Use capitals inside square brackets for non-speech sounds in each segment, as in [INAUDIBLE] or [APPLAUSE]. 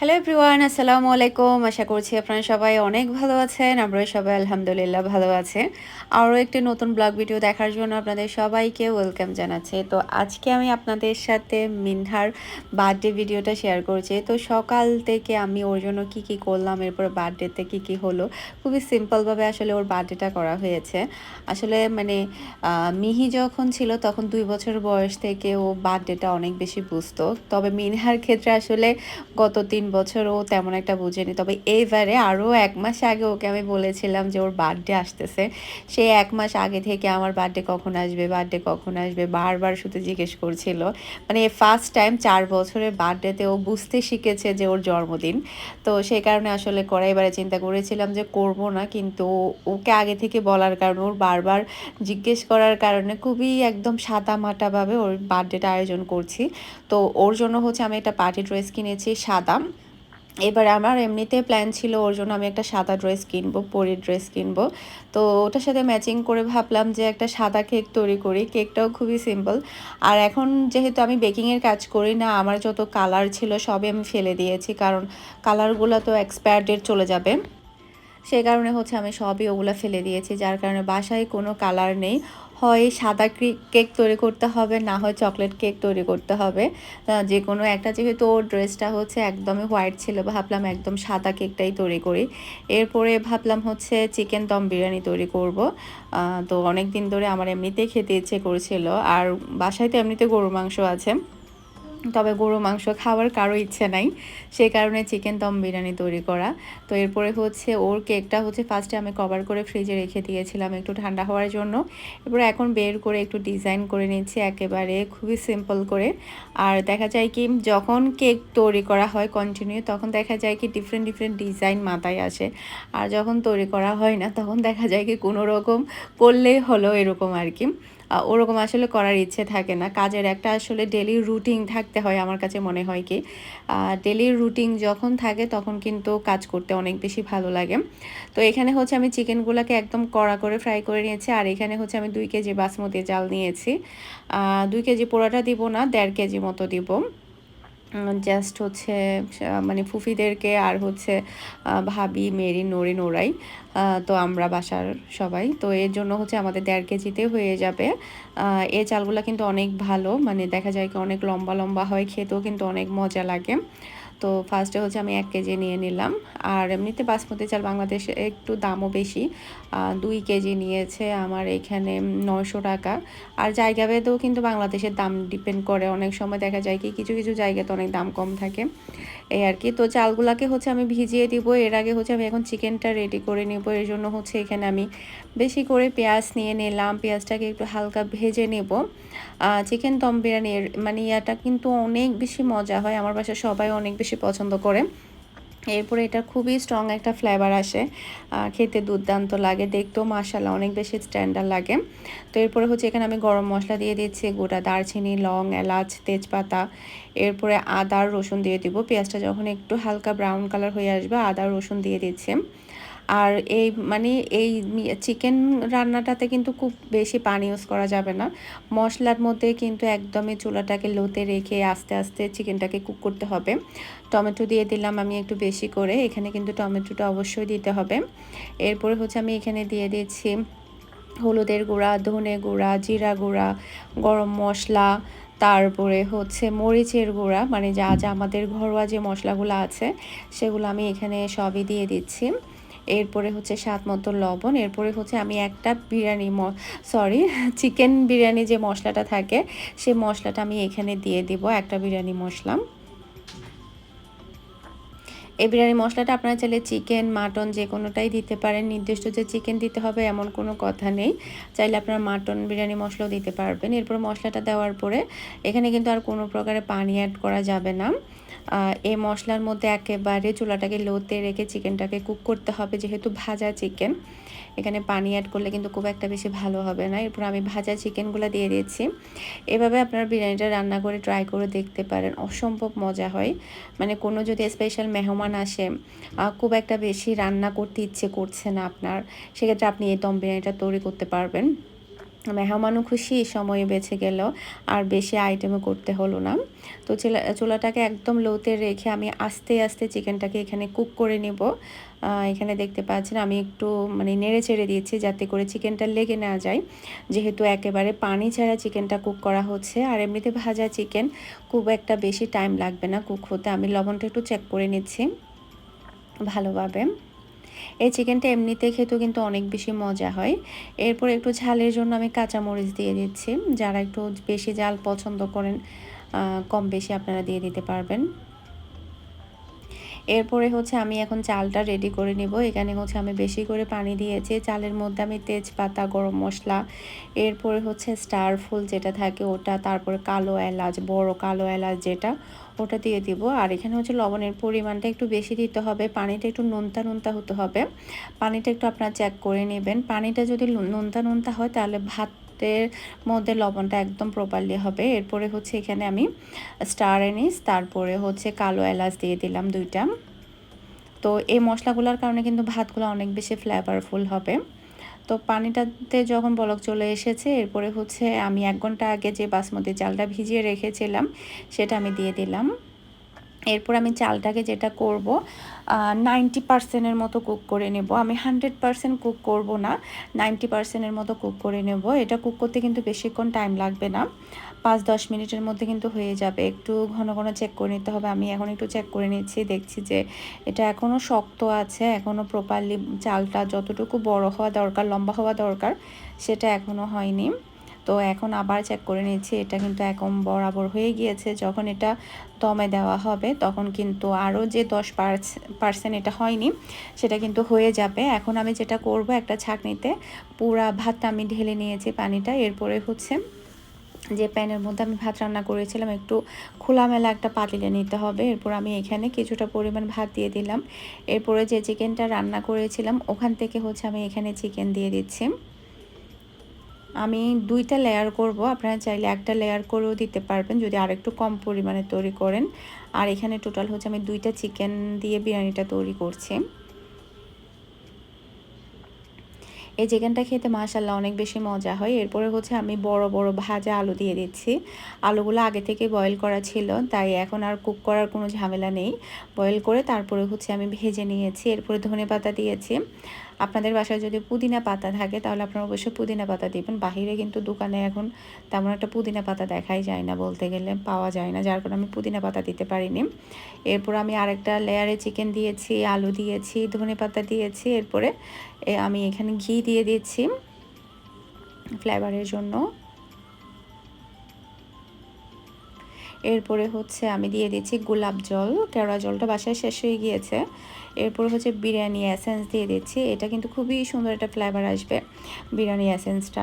Hello everyone আসসালামু আলাইকুম আশা করছি আপনারা সবাই অনেক ভালো আছেন। আমরা সবাই আলহামদুলিল্লাহ ভালো আছে। আরও একটি নতুন ব্লগ ভিডিও দেখার জন্য আপনাদের সবাইকে ওয়েলকাম জানাচ্ছি। তো আজকে আমি আপনাদের সাথে মিনহার বার্থডে ভিডিওটা শেয়ার করছি। তো সকাল থেকে আমি ওর জন্য কি কি করলাম, এরপর বার্থডেতে কি কি হলো, খুবই সিম্পলভাবে আসলে ওর বার্থডেটা করা হয়েছে। আসলে মানে মিহি যখন ছিল তখন দুই বছর বয়স থেকে ও বার্থডেটা অনেক বেশি বুঝতো। তবে মিনহার ক্ষেত্রে আসলে গত তিন বছর ও তেমন একটা বুঝেনি। তবে এইবারে আরও এক মাস আগে ওকে আমি বলেছিলাম যে ওর বার্থডে আসতেছে। সে এক মাস আগে থেকে আমার বার্থডে কখন আসবে বার্থডে কখন আসবে বারবার শুধু জিজ্ঞেস করছিল। মানে ফার্স্ট টাইম চার বছরের বার্থডেতে ও বুঝতে শিখেছে যে ওর জন্মদিন। তো সেই কারণে আসলে করা এবারে চিন্তা করেছিলাম যে করব না, কিন্তু ওকে আগে থেকে বলার কারণে, ওর বারবার জিজ্ঞেস করার কারণে খুবই একদম সাদা মাটাভাবে ওর বার্থডেটা আয়োজন করছি। তো ওর জন্য হচ্ছে আমি একটা পার্টি ড্রেস কিনেছি সাদা। এবার আমার এমনিতে প্ল্যান ছিল ওর জন্য আমি একটা সাদা ড্রেস কিনবো পরির ড্রেস কিনবো। তো ওটার সাথে ম্যাচিং করে ভাবলাম যে একটা সাদা কেক তৈরি করি। কেকটাও খুবই সিম্পল আর এখন যেহেতু আমি বেকিংয়ের কাজ করি না, আমার যত কালার ছিল সবই আমি ফেলে দিয়েছি, কারণ কালারগুলো তো এক্সপায়ার ডেট চলে যাবে। সেই কারণে হচ্ছে আমি সবই ওগুলো ফেলে দিয়েছি, যার কারণে বাসায় কোনো কালার নেই। হয় সাদা কেক তৈরি করতে হবে, না হয় চকলেট কেক তৈরি করতে হবে। যে কোনো একটা, যেহেতু ওর ড্রেসটা হচ্ছে একদমই হোয়াইট ছিল, ভাবলাম একদম সাদা কেকটাই তৈরি করি। এরপরে ভাবলাম হচ্ছে চিকেন দম বিরিয়ানি তৈরি করব। তো অনেক দিন ধরে আমার এমনিতেই খেতে ইচ্ছে করেছিল। আর বাসায় তো এমনিতে গরুর মাংস আছে। তবে গরু, মাংস খাওয়ার কারও ইচ্ছে নাই। সেই কারণে চিকেন দম বিরিয়ানি তৈরি করা। তো এরপরে হচ্ছে ওর কেকটা হচ্ছে ফার্স্টে আমি কভার করে ফ্রিজে রেখে দিয়েছিলাম একটু ঠান্ডা হওয়ার জন্য। এরপরে এখন বের করে একটু ডিজাইন করে নিচ্ছি একেবারে খুবই সিম্পল করে। আর দেখা যায় কি, যখন কেক তৈরি করা হয় কন্টিনিউ তখন দেখা যায় কি ডিফারেন্ট ডিফারেন্ট ডিজাইন মাথায় আসে। আর যখন তৈরি করা হয় না, তখন দেখা যায় কি কোনো রকম করলেই হলো এরকম আর কি। ওরকম আসলে করার ইচ্ছে থাকে না। কাজের একটা আসলে ডেলি রুটিন থাকতে হয় আমার কাছে মনে হয় কি। ডেলি রুটিন যখন থাকে তখন কিন্তু কাজ করতে অনেক বেশি ভালো লাগে। তো এখানে হচ্ছে আমি চিকেনগুলোকে একদম কড়া করে ফ্রাই করে নিয়েছি। আর এখানে হচ্ছে আমি দুই কেজি বাসমতি চাল নিয়েছি। দুই কেজি পোড়াটা দিব না, দেড় কেজি মতো দিব। জাস্ট হচ্ছে মানে ফুফিদেরকে আর হচ্ছে ভাবি, মেরি নড়ি নোড়াই তো আমরা বাসার সবাই। তো এর জন্য হচ্ছে আমাদের দেড় কেজিতে হয়ে যাবে। এ চালগুলো কিন্তু অনেক ভালো মানে দেখা যায় কি অনেক লম্বা লম্বা হয়, খেতেও কিন্তু অনেক মজা লাগে। তো ফার্স্টে হচ্ছে আমি এক কেজি নিয়ে নিলাম। আর এমনিতে বাসমতি চাল বাংলাদেশে একটু দামও বেশি। দুই কেজি নিয়েছে আমার এখানে নয়শো টাকা। আর জায়গা ভেদেও কিন্তু বাংলাদেশের দাম ডিপেন্ড করে। অনেক সময় দেখা যায় কি, কিছু কিছু জায়গাতে অনেক দাম কম থাকে। এই আর কি। তো চালগুলাকে হচ্ছে আমি ভিজিয়ে দিব। এর আগে হচ্ছে আমি এখন চিকেনটা রেডি করে নেব। এর জন্য হচ্ছে এখানে আমি বেশি করে পেঁয়াজ নিয়ে নিলাম, পেঁয়াজটাকে একটু হালকা ভেজে নেব। চিকেন দম বিরিয়ানির মানে ইয়াটা কিন্তু অনেক বেশি মজা হয়, আমার বাসায় সবাই অনেক বেশি পছন্দ করে। এরপরে এটা খুবই স্ট্রং একটা ফ্লেভার আসে। খেতে দুর্দান্ত লাগে, দেখতেও মাসাল্লাহ অনেক বেশি স্ট্যান্ডার্ড লাগে। তো এরপরে হচ্ছে এখানে আমি গরম মশলা দিয়ে দিচ্ছি, গোটা দারচিনি, লং, এলাচ, তেজপাতা। এরপরে আদা রসুন দিয়ে দিব, পেঁয়াজটা যখন একটু হালকা ব্রাউন কালার হয়ে আসবে, আদা রসুন দিয়ে দিচ্ছি। আর এই মানে এই চিকেন রান্নাটাতে কিন্তু খুব বেশি পানি ইউজ করা যাবে না। মশলার মধ্যে কিন্তু একদমই চুলাটাকে লোতে রেখে আস্তে আস্তে চিকেনটাকে কুক করতে হবে। টমেটো দিয়ে দিলাম আমি একটু বেশি করে, এখানে কিন্তু টমেটোটা অবশ্যই দিতে হবে। এরপরে হচ্ছে আমি এখানে দিয়ে দিচ্ছি হলুদের গুঁড়া, ধনে গুঁড়া, জিরা গুঁড়া, গরম মশলা, তারপরে হচ্ছে মরিচের গুঁড়া মানে যা যা আমাদের ঘরোয়া যে মশলাগুলো আছে, সেগুলো আমি এখানে সবই দিয়ে দিচ্ছি। এরপরে হচ্ছে স্বাদ মতো লবণ, এরপরে হচ্ছে আমি একটা বিরিয়ানি সরি চিকেন বিরিয়ানি যে মশলাটা থাকে, সে মশলাটা আমি এখানে দিয়ে দিব, একটা বিরিয়ানি মশলা। এই বিরিয়ানি মশলাটা আপনারা চাইলে চিকেন, মাটন যে কোনোটাই দিতে পারেন। নির্দিষ্ট যে চিকেন দিতে হবে এমন কোনো কথা নেই। চাইলে আপনারা মাটন বিরিয়ানি মশলাও দিতে পারবেন। এরপর মশলাটা দেওয়ার পরে এখানে কিন্তু আর কোনো প্রকারে পানি অ্যাড করা যাবে না। এই মশলার মধ্যে একেবারে চুলাটাকে লোতে রেখে চিকেনটাকে কুক করতে হবে, যেহেতু ভাজা চিকেন। এখানে পানি অ্যাড করলে কিন্তু খুব একটা বেশি ভালো হবে না। এরপর আমি ভাজা চিকেনগুলো দিয়ে দিচ্ছি এভাবে আপনার বিরিয়ানিটা রান্না করে ট্রাই করে দেখতে পারেন। অসম্ভব মজা হয়। মানে কোনো যদি স্পেশাল মেহমান আসে খুব একটা বেশি রান্না করতে ইচ্ছে করছে না আপনার। সেক্ষেত্রে আপনি এই দম বিরিয়ানিটা তৈরি করতে পারবেন। মেহমানও খুশি সময়ে বেঁচে গেল। আর বেশি আইটেমও করতে হলো না। তো চুলা, চুলাটাকে একদম লোতে রেখে আমি আস্তে আস্তে চিকেনটাকে এখানে কুক করে নেব। এখানে দেখতে পাচ্ছেন আমি একটু মানে নেড়ে ছেড়ে দিয়েছি যাতে করে চিকেনটা লেগে না যায়। যেহেতু একেবারে পানি ছাড়া চিকেনটা কুক করা হচ্ছে, আর এমনিতে ভাজা চিকেন খুব একটা বেশি টাইম লাগবে না কুক হতে। আমি লবণটা একটু চেক করে নিচ্ছি ভালোভাবে। এই চিকেনটা এমনিতে খেতেও কিন্তু অনেক বেশি মজা হয়। এরপর একটু ঝালের জন্য আমি কাঁচামরিচ দিয়ে দিচ্ছি। যারা একটু বেশি জাল পছন্দ করেন কম বেশি আপনারা দিয়ে দিতে পারবেন। এরপরে হচ্ছে আমি এখন চালটা রেডি করে নিব। এখানে হচ্ছে আমি বেশি করে পানি দিয়েছি। চালের মধ্যে আমি তেজপাতা, গরম মশলা, এরপরে হচ্ছে স্টার ফুল যেটা থাকে ওটা, তারপরে কালো এলাচ, বড় কালো এলাচ যেটা, ওটা দিয়ে দিব। আর এখানে হচ্ছে লবণের পরিমাণটা একটু বেশি দিতে হবে। পানিটা একটু নোনতা নোনতা হতে হবে। পানিটা একটু আপনারা চেক করে নেবেন। পানিটা যদি নোনতা নোনতা হয় তাহলে ভাত ভাতের মধ্যে লবণটা একদম প্রপারলি হবে। এরপরে হচ্ছে এখানে আমি স্টার এনিস তারপরে হচ্ছে কালো এলাচ দিয়ে দিলাম দুইটা। তো এই মশলাগুলোর কারণে কিন্তু ভাতগুলো অনেক বেশি ফ্লেভারফুল হবে। তো পানিটাতে যখন বলক চলে এসেছে, এরপরে হচ্ছে আমি এক ঘণ্টা আগে যে বাসমতি চালটা ভিজিয়ে রেখেছিলাম, সেটা আমি দিয়ে দিলাম। এরপর আমি চালটাকে যেটা করব নাইনটি পার্সেন্টের মতো কুক করে নেব। আমি হান্ড্রেড পার্সেন্ট কুক করব না নাইনটি পার্সেন্টের মতো কুক করে নেব। এটা কুক করতে কিন্তু বেশিক্ষণ টাইম লাগবে না। পাঁচ দশ মিনিটের মধ্যে কিন্তু হয়ে যাবে। একটু ঘন ঘন চেক করে নিতে হবে। আমি এখন একটু চেক করে নিচ্ছি, দেখছি যে এটা এখনও শক্ত আছে এখনও প্রপারলি চালটা যতটুকু বড় হওয়া দরকার, লম্বা হওয়া দরকার, সেটা এখনও হয়নি। তো এখন আবার চেক করে নিচ্ছি। এটা কিন্তু এখন বরাবর হয়ে গিয়েছে। যখন এটা দমে দেওয়া হবে, তখন কিন্তু আরও যে দশ পার্সেন্ট এটা হয়নি, সেটা কিন্তু হয়ে যাবে। এখন আমি যেটা করব, একটা ছাঁকনিতে পুরা ভাতটা আমি ঢেলে নিয়েছি পানিটা। এরপরে হচ্ছে যে প্যানের মধ্যে আমি ভাত রান্না করেছিলাম, একটু খোলামেলা একটা পাতিলে নিতে হবে। এরপর আমি এখানে কিছুটা পরিমাণ ভাত দিয়ে দিলাম। এরপরে যে চিকেনটা রান্না করেছিলাম, ওখান থেকে হচ্ছে আমি এখানে চিকেন দিয়ে দিচ্ছি। আমি দুইটা লেয়ার করব। আপনারা চাইলে একটা লেয়ার করেও দিতে পারবেন, যদি আরেকটু কম পরিমাণে তৈরি করেন। আর এখানে টোটাল হচ্ছে আমি দুইটা চিকেন দিয়ে বিরিয়ানিটা তৈরি করছি। এই চিকেনটা খেতে মাশাল্লাহ অনেক বেশি মজা হয়। এরপরে হচ্ছে আমি বড় বড় ভাজা আলু দিয়ে দিচ্ছি। আলুগুলো আগে থেকে বয়েল করা ছিল, তাই এখন আর কুক করার কোনো ঝামেলা নেই। বয়েল করে তারপরে হচ্ছে আমি ভেজে নিয়েছি। এরপরে ধনে পাতা দিয়েছি। আপনাদের বাসায় যদি পুদিনা পাতা থাকে, তাহলে আপনারা অবশ্যই পুদিনা পাতা দিবেন। বাহিরে কিন্তু দোকানে এখন তেমন একটা পুদিনা পাতা দেখাই যায় না বলতে গেলে, পাওয়া যায় না। যার কারণে আমি পুদিনা পাতা দিতে পারিনি। এরপর আমি আরেকটা লেয়ারে চিকেন দিয়েছি, আলু দিয়েছি, ধনে পাতা দিয়েছি। এরপরে আমি এখানে ঘি দিয়ে দিচ্ছি ফ্লেভারের জন্য। এরপরে হচ্ছে আমি দিয়ে দিচ্ছি গোলাপ জল। কেওড়া জলটা বাসায় শেষ হয়ে গিয়েছে। এরপরে হচ্ছে বিরিয়ানি অ্যাসেন্স দিয়ে দিচ্ছি। এটা কিন্তু খুবই সুন্দর একটা ফ্লেভার আসবে বিরিয়ানি অ্যাসেন্সটা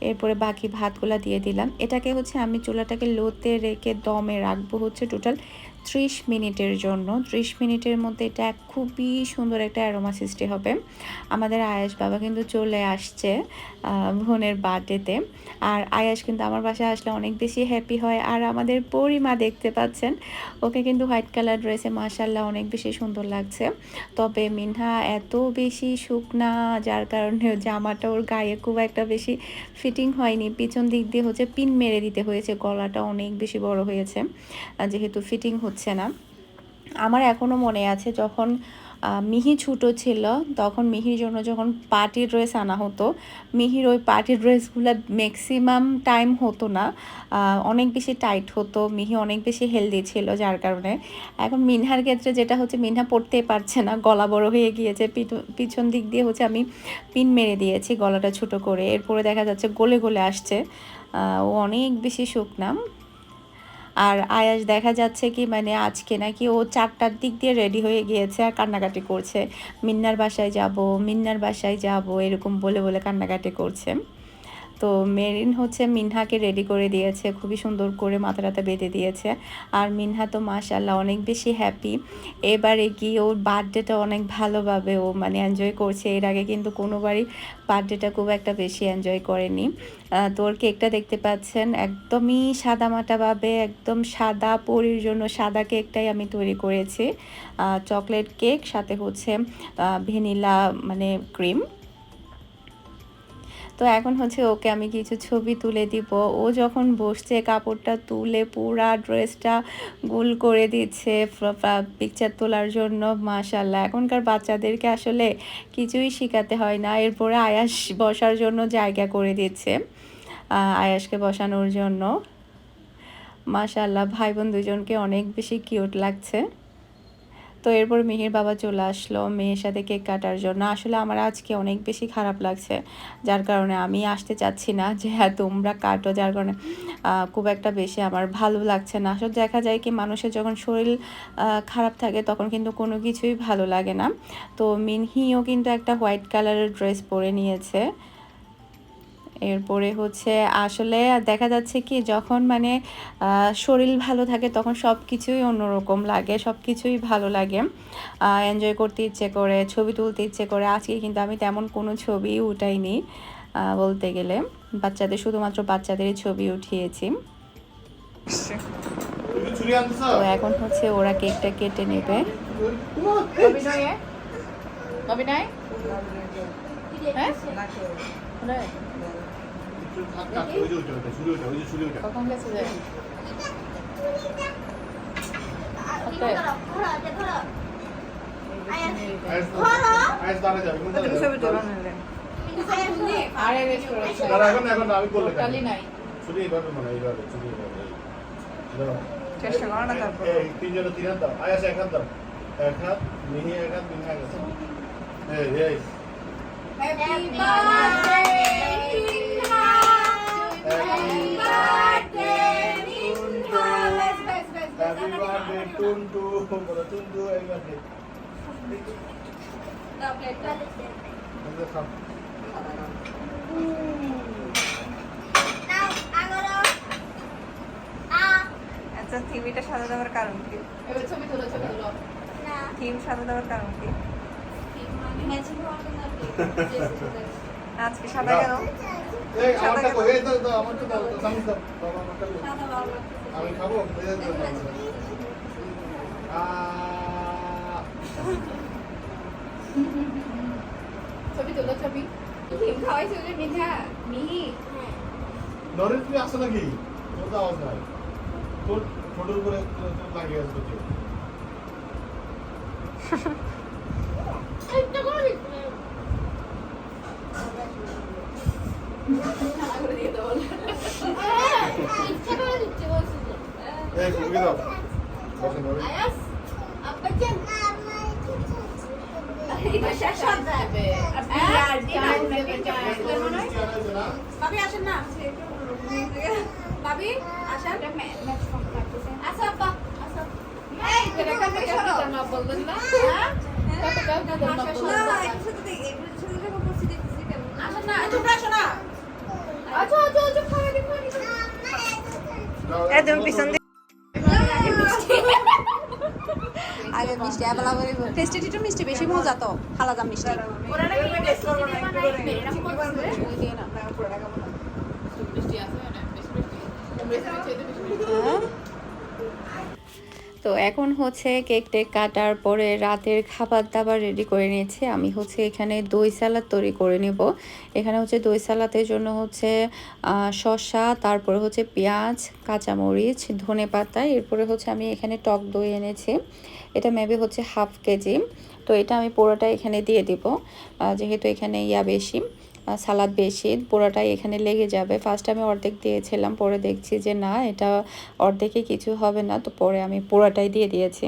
এরপরে বাকি ভাতগুলা দিয়ে দিলাম। এটাকে হচ্ছে আমি চুলাটাকে লোতে রেখে দমে রাখব হচ্ছে টোটাল ত্রিশ মিনিটের জন্য। ত্রিশ মিনিটের মধ্যে এটা খুবই সুন্দর একটা অ্যারোমা সৃষ্টি হবে। আমাদের আয়াস বাবা কিন্তু চলে আসছে বোনের বার্থডেতে। আর আয়াস কিন্তু আমার বাসায় আসলে অনেক বেশি হ্যাপি হয়। আর আমাদের পরিমা দেখতে পাচ্ছেন, ওকে কিন্তু হোয়াইট কালার ড্রেসে মাসাল্লাহ অনেক বেশি সুন্দর লাগছে। তবে মিনহা এত বেশি শুকনা, যার কারণে জামাটা ওর গায়ে খুব একটা বেশি ফিটিং হয়নি। পিছন দিক দিয়ে হচ্ছে পিন মেরে দিতে হয়েছে, গলাটা অনেক বেশি বড় হয়েছে। যেহেতু ফিটিং হচ্ছে না। আমার এখনও মনে আছে যখন মিহি ছুটো ছিল, তখন মিহির জন্য যখন পার্টি ড্রেস আনা হতো, মিহির ওই পার্টি ড্রেসগুলো ম্যাক্সিমাম টাইম হতো না। অনেক বেশি টাইট হতো, মিহি অনেক বেশি হেলদি ছিল যার কারণে। এখন মিনহার ক্ষেত্রে যেটা হচ্ছে, মিনহা পড়তেই পারছে না, গলা বড় হয়ে গিয়েছে পিছন দিক দিয়ে হচ্ছে আমি পিন মেরে দিয়েছি গলাটা ছোট করে। এরপরে দেখা যাচ্ছে গলে গলে আসছে। ও অনেক বেশি শুকনা আর আয়াস দেখা যাচ্ছে কি মানে আজকে নাকি ও চারটার দিক দিয়ে রেডি হয়ে গিয়েছে আর কান্নাকাটি করছে। মিন্নার বাসায় যাব, মিন্নার বাসায় যাব, এরকম বলে বলে কান্নাকাটি করছে। তো মেরিন হচ্ছে মিনহাকে রেডি করে দিয়েছে, খুবই সুন্দর করে মাথা টাথা বেঁধে দিয়েছে। আর মিনহা তো মাশাল্লাহ অনেক বেশি হ্যাপি এবারে কি ওর বার্থডেটা অনেক ভালোভাবে ও মানে এনজয় করছে। এর আগে কিন্তু কোনোবারই বার্থডেটা খুব একটা বেশি এনজয় করেনি। তোর কেকটা দেখতে পাচ্ছেন, একদমই সাদামাটাভাবে একদম সাদা পরির জন্য সাদা কেকটাই আমি তৈরি করেছি। চকলেট কেক সাথে হচ্ছে ভ্যানিলা মানে ক্রিম তো এখন হচ্ছে ওকে আমি কিছু ছবি তুলে দিব। ও যখন বসছে কাপড়টা তুলে পুরা ড্রেসটা গোল করে দিচ্ছে পিকচার তোলার জন্য মাশাল্লাহ এখনকার বাচ্চাদেরকে আসলে কিছুই শেখাতে হয় না। এরপরে আয়াস বসার জন্য জায়গা করে দিচ্ছে আয়াসকে বসানোর জন্য। মাশাল্লাহ ভাই বোন দুজনকে অনেক বেশি কিউট লাগছে। তো এরপর মিহির বাবা চলে আসলো। মেয়ের সাথে কেক কাটার জন্য। আসলে আমার আজকে অনেক বেশি খারাপ লাগছে, যার কারণে আমি আসতে চাচ্ছি না যে হ্যাঁ তোমরা কাটো। যার কারণে খুব একটা বেশি আমার ভালো লাগছে না। আসলে দেখা যায় কি, মানুষের যখন শরীর খারাপ থাকে, তখন কিন্তু কোনো কিছুই ভালো লাগে না। তো মিনহিও কিন্তু একটা হোয়াইট কালারের ড্রেস পরে নিয়েছে। এরপরে হচ্ছে আসলে দেখা যাচ্ছে কি যখন মানে শরীর ভালো থাকে তখন সব কিছুই অন্যরকম লাগে সব কিছুই ভালো লাগে। এনজয় করতে ইচ্ছে করে, ছবি তুলতে ইচ্ছে করে। আজকে কিন্তু আমি তেমন কোনো ছবি উঠাইনি বলতে গেলে। বাচ্চাদের, শুধুমাত্র বাচ্চাদেরই ছবি উঠিয়েছি। তো এখন হচ্ছে ওরা কেকটা কেটে নেবে। অভিনয়ে? অভিনয়? হ্যাঁ? কখন গেছে যে আয়েস, আয়েস দাঁড়া যাবে, কোন দাঁড়া যাবে? আরে রেস্ট করেছে দাঁড়া, এখন না, এখন না, আমি করলে কেন? টোটালি নাই ছুরি এইভাবে মানে, এইভাবে, ছুরি এইভাবে। দাঁড়াও। চেষ্টা করো না তারপর তিনজনে তিন হাত দাও। আয়াস এক হাত দাও। এক হাত, মিহি এক হাত, মিহি এক হাত। এই, এই, happy birthday, আচ্ছা থিমটা সাজা দেওয়ার কারণ কি? ছবি তুলো ছবি তুলো থিম দেওয়ার কারণ কি আজকে সাদা কেন আমি খাব? যে দাও। আহ, ছবি নরেন তুমি আসো নাকি? তোর তো আওয়াজ নাই। তোর ঠোঁটের উপরে লাগিয়ে আসবে [LAUGHS] কেউ এই কুকুরকে দাও বসে নরেন না ভাবি আসেন না ভাবি আসেন আসো আপা আসো এই এটা এটা কাকে কাকে কাকে না বলবেন না হ্যাঁ কাকে কাকে না বলবেন না আসেন না তোমরা আসো না আচ্ছা আচ্ছা আচ্ছা খাওয়া দিন খাওয়া দিন দাও, এই তুমি পিছন আগে মিষ্টি আবার করে টেস্টি মিষ্টি বেশি মজা তো আলাদা মিষ্টি ওরা নাকি টেস্ট করবে না একটু করে এরকম করছে দিয়ে না বৃষ্টি আছে না বেশি বৃষ্টি বেশি বৃষ্টি বেশি বৃষ্টি তো এখন হচ্ছে কেক টেক কাটার পরে রাতের খাবার দাবার রেডি করে নিয়েছি। আমি হচ্ছে এখানে দই সালাদ তৈরি করে নেব। এখানে হচ্ছে দই সালাদের জন্য হচ্ছে শসা, তারপরে হচ্ছে পেঁয়াজ, কাঁচামরিচ, ধনে পাতা, এরপরে হচ্ছে আমি এখানে টক দই এনেছি। এটা মেবি হচ্ছে হাফ কেজি। তো এটা আমি পুরোটা এখানে দিয়ে দিব। যেহেতু এখানে ইয়া বেশি। সালাদ বেশি পুরোটাই এখানে লেগে যাবে। ফার্স্ট আমি অর্ধেক দিয়েছিলাম, পরে দেখছি যে না, এটা অর্ধেকে কিছু হবে না, তো পরে আমি পুরোটাই দিয়ে দিয়েছি।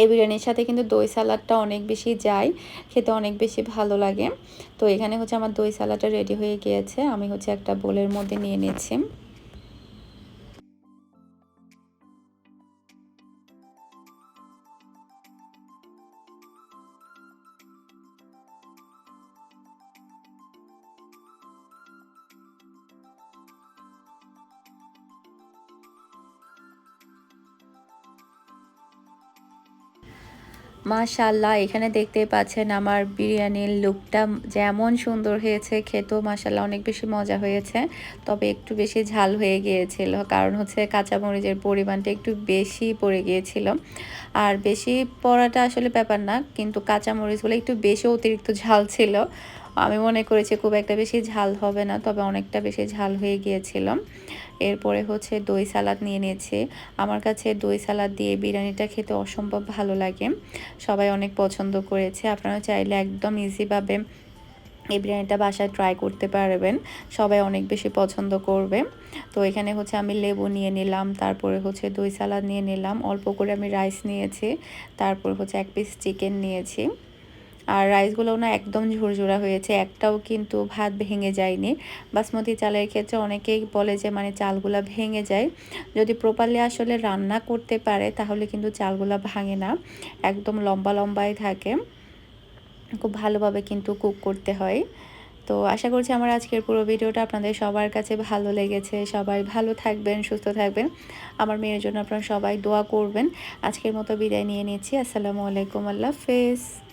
এই বিরিয়ানির সাথে কিন্তু দই সালাডটা অনেক বেশি যায়, খেতে অনেক বেশি ভালো লাগে। তো এখানে হচ্ছে আমার দই সালাডটা রেডি হয়ে গিয়েছে, আমি হচ্ছে একটা বোলের মধ্যে নিয়ে নিচ্ছি। মাশাল্লাহ এখানে দেখতে পাচ্ছেন আমার বিরিয়ানির লুকটা যেমন সুন্দর হয়েছে, খেতেও মাশাল্লাহ অনেক বেশি মজা হয়েছে। তবে একটু বেশি ঝাল হয়ে গিয়েছিল, কারণ হচ্ছে কাঁচামরিচের পরিমাণটা একটু বেশি পড়ে গিয়েছিল। আর বেশি পড়াটা আসলে ব্যাপার না, কিন্তু কাঁচামরিচগুলো একটু বেশি অতিরিক্ত ঝাল ছিল। আমি মনে করেছি খুব একটা বেশি ঝাল হবে না, তবে অনেকটা বেশি ঝাল হয়ে গিয়েছিল। এরপরে হচ্ছে দই সালাদ নিয়ে নিয়েছি। আমার কাছে দই সালাদ দিয়ে বিরিয়ানিটা খেতে অসম্ভব ভালো লাগে। সবাই অনেক পছন্দ করেছে। আপনারা চাইলে একদম ইজিভাবে এই বিরিয়ানিটা বাসায় ট্রাই করতে পারবেন। সবাই অনেক বেশি পছন্দ করবে। তো এখানে হচ্ছে আমি লেবু নিয়ে নিলাম, তারপরে হচ্ছে দই সালাদ নিয়ে নিলাম। অল্প করে আমি রাইস নিয়েছি, তারপর হচ্ছে এক পিস চিকেন নিয়েছি। আর রাইসগুলোও না একদম ঝুরঝুরা হয়েছে, একটাও কিন্তু ভাত ভেঙে যায়নি। বাসমতি চালের ক্ষেত্রে অনেকেই বলে যে মানে চালগুলা ভেঙে যায়। যদি প্রপারলি আসলে রান্না করতে পারে, তাহলে কিন্তু চালগুলা ভাঙে না। একদম লম্বা লম্বাই থাকে। খুব ভালোভাবে কিন্তু কুক করতে হয়। তো আশা করছি আমার আজকের পুরো ভিডিওটা আপনাদের সবার কাছে ভালো লেগেছে। সবাই ভালো থাকবেন, সুস্থ থাকবেন। আমার মেয়ের জন্য আপনারা সবাই দোয়া করবেন। আজকের মতো বিদায় নিয়ে নিচ্ছি। আসসালামু আলাইকুম, আল্লাহ হাফেজ।